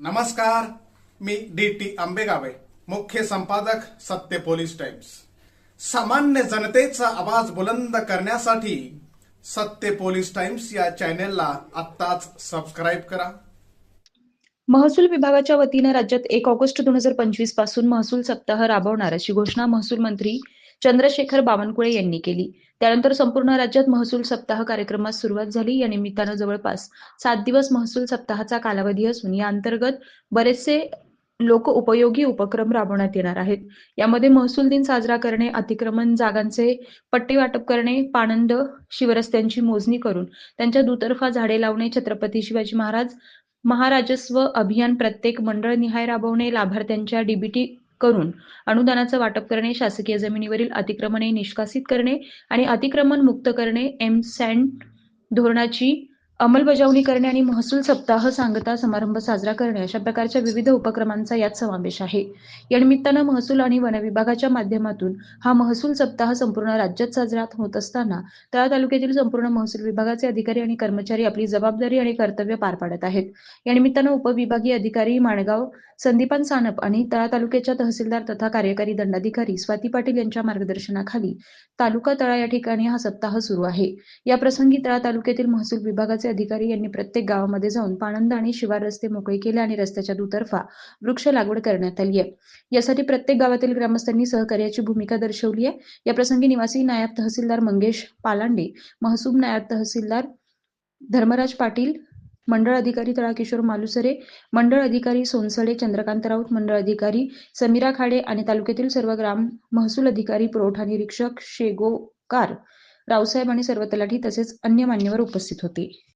नमस्कार मी D T आंबेगावे मुख्य संपादक सत्य पोलीस टाइम्स. सामान्य जनतेचा आवाज बुलंद करण्यासाठी सत्य पोलीस टाइम्स या चॅनेलला आत्ताच सबस्क्राईब करा. महसूल विभागाच्या वतीनं राज्यात एक ऑगस्ट दोन हजार पंचवीसपासून महसूल सप्ताह राबवणार अशी घोषणा महसूल मंत्री चंद्रशेखर बावनकुळे यांनी केली. त्यानंतर संपूर्ण राज्यात महसूल सप्ताह कार्यक्रमास सुरुवात झाली. या निमित्तानं जवळपास सात दिवस महसूल सप्ताहाचा कालावधी असून या अंतर्गत बरेचसे लोक उपयोगी उपक्रम राबवण्यात येणार आहेत. यामध्ये महसूल दिन साजरा करणे अतिक्रमण जागांचे पट्टे वाटप करणे पाणंद शिवरस्त्यांची मोजणी करून त्यांच्या दुतर्फा झाडे लावणे छत्रपती शिवाजी महाराज महाराजस्व अभियान प्रत्येक मंडळ निहाय राबवणे लाभार्थ्यांच्या डीबीटी करून अनुदानाचं वाटप करणे शासकीय जमिनीवरील अतिक्रमणे निष्कासित करणे आणि अतिक्रमण मुक्त करणे एम सॅन्ड धोरणाची अंमलबजावणी करणे आणि महसूल सप्ताह सांगता समारंभ साजरा करणे अशा प्रकारच्या विविध उपक्रमांचा यात समावेश आहे. या निमित्तानं महसूल आणि वन विभागाच्या माध्यमातून हा महसूल सप्ताह संपूर्ण राज्यात साजरा होत असताना तळा तालुक्यातील संपूर्ण महसूल विभागाचे अधिकारी आणि कर्मचारी आपली जबाबदारी आणि कर्तव्य पार पाडत आहेत. या निमित्तानं उपविभागीय अधिकारी माणगाव संदीपान सानप आणि तळा तालुक्याच्या तहसीलदार तथा कार्यकारी दंडाधिकारी स्वाती पाटील यांच्या मार्गदर्शनाखाली तालुका तळा या ठिकाणी हा सप्ताह सुरू आहे. या प्रसंगी तळा तालुक्यातील महसूल विभागाचे विभागाचे अधिकारी यांनी प्रत्येक गावामध्ये जाऊन पाणंद आणि शिवार रस्ते मोकळे केले आणि रस्त्याच्या दुतर्फा वृक्ष लागवड करण्यात आली आहे. यासाठी प्रत्येक गावातील ग्रामस्थांनी सहकार्याची भूमिका दर्शवली आहे. या प्रसंगी निवासी नायब तहसीलदार मंगेश पालांडे महसूब नायब तहसीलदार धर्मराज पाटील मंडळ अधिकारी तळाकिशोर मालुसरे मंडळ अधिकारी सोनसडे चंद्रकांत राऊत मंडळ अधिकारी समीरा खाडे आणि तालुक्यातील सर्व ग्राम महसूल अधिकारी पुरवठा निरीक्षक शेगोकार रावसाहेब आणि सर्व तलाठी तसेच अन्य मान्यवर उपस्थित होते.